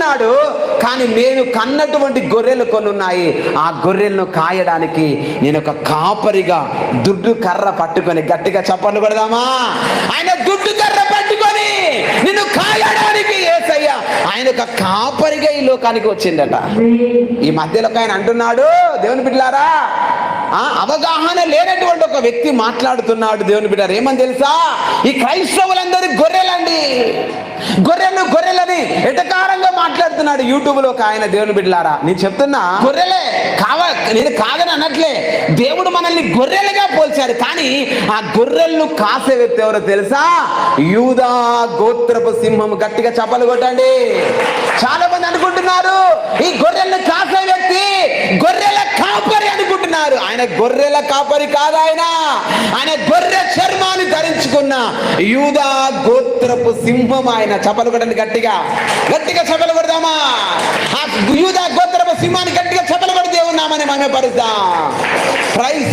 కాయడానికి కానీ నేను కన్నటువంటి గొర్రెలు కొనున్నాయి ఆ గొర్రెలను కాయడానికి నేను ఒక కాపరిగా దుడ్డు కర్ర పట్టుకొని గట్టిగా చప్పట్లు కొడదామా? ఆయన దుడ్డు కర్ర పట్టుకొని నిన్ను కాయడానికి ఏసయ్య. ఆయన ఒక కాపరిగా ఈ లోకానికి వచ్చిందట ఈ మధ్యలో ఆయన అంటున్నాడు దేవుని బిడ్డలారా ఆ, అవగాహన లేనటువంటి ఒక వ్యక్తి మాట్లాడుతున్నాడు దేవుని బిడ్డారు ఏమని తెలుసా? ఈ క్రైస్తవులందరూ గొర్రెలండి. గొర్రెలు గొర్రెలని ఎటకారంగా చెప్తున్నాడు యూట్యూబ్లో ఒక ఆయన దేవుని బిడ్డలారా. నేను చెప్తున్నా గొర్రెలే కావ నేను కాదని అనట్లే. దేవుడు మనల్ని గొర్రెలుగా పోల్చారు కానీ ఆ గొర్రెలను కాసే వ్యక్తి ఎవరో తెలుసా? యూదా గోత్రపు సింహం. గట్టిగా చప్పలు కొట్టండి. చాలా మంది అనుకుంటున్నారు ఈ గొర్రెలను కాసే వ్యక్తి గొర్రెల కాపరి అనుకుంటున్నారు. ఆయన గొర్రెల కాపరి కాదు ఆయన. ఆయన గొర్రె చర్మ తెచ్చుకున్న యూదా గోత్రపు సింహం ఆయన చపలు కొట్టండి గట్టిగా. గట్టిగా చపలు కొడదామా? ఆ యూదా గోత్రపు సింహాన్ని గట్టిగా చపలు కొడితే ఉన్నామని మనం పరుద్దాం ప్రైజ్